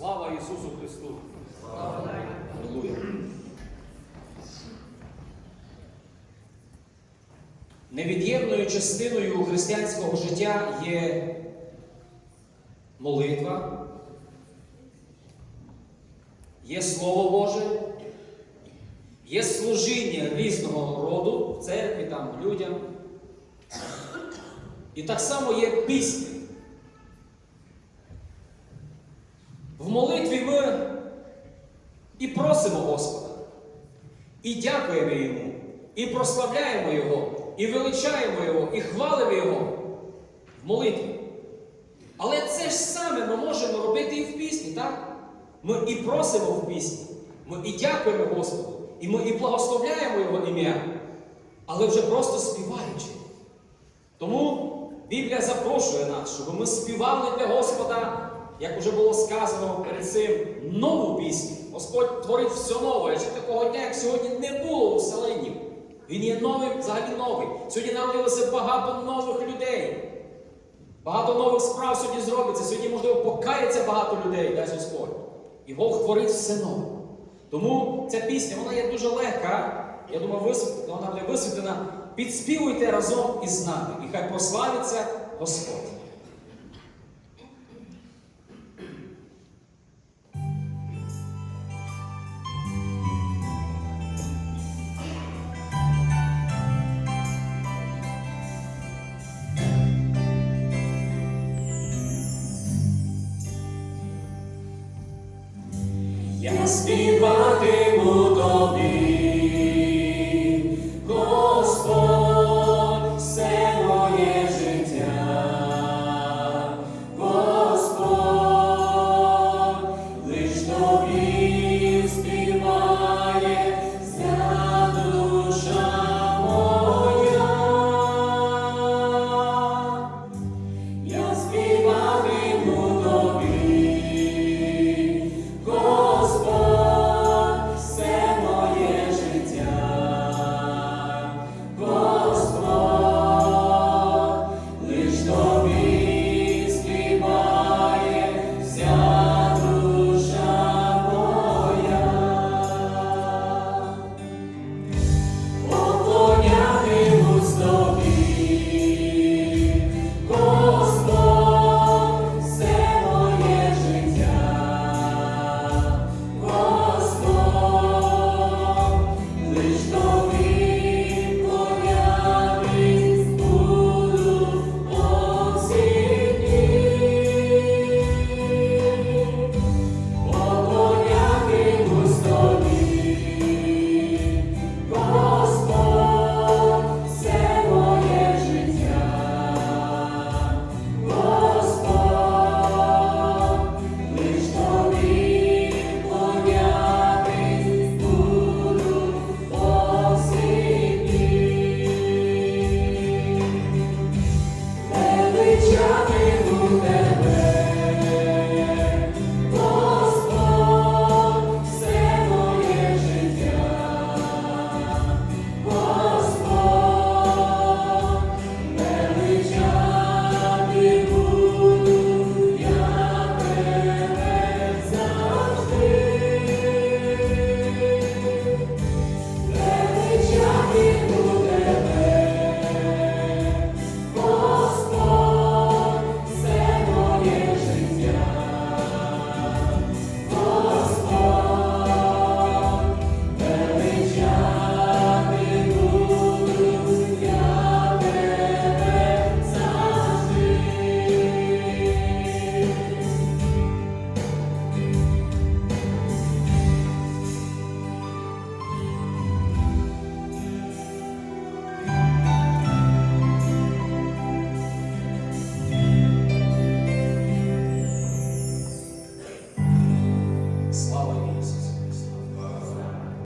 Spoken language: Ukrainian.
Слава Ісусу Христу! Алілуя! Невід'ємною частиною християнського життя є молитва, є Слово Боже, є служіння різного роду в церкві, там, людям. І так само є пісня. Молитві ми і просимо Господа, і дякуємо Йому, і прославляємо Його, і величаємо Його, і хвалимо Його в молитві. Але це ж саме ми можемо робити і в пісні, так? Ми і просимо в пісні, ми і дякуємо Господу, і ми і благословляємо Його ім'я, але вже просто співаючи. Тому Біблія запрошує нас, щоб ми співали для Господа, як вже було сказано перед цим, нову пісню. Господь творить все нове. Ще такого дня, як сьогодні, не було у селені. Він є новий, взагалі новий. Сьогодні народилося багато нових людей. Багато нових справ сьогодні зробиться. Сьогодні, можливо, покається багато людей, дасть Господь. І Бог творить все нове. Тому ця пісня, вона є дуже легка. Я думаю, висвіт- вона буде висвітлена. Підспівуйте разом із нами, і хай прославиться Господь. Я співатиму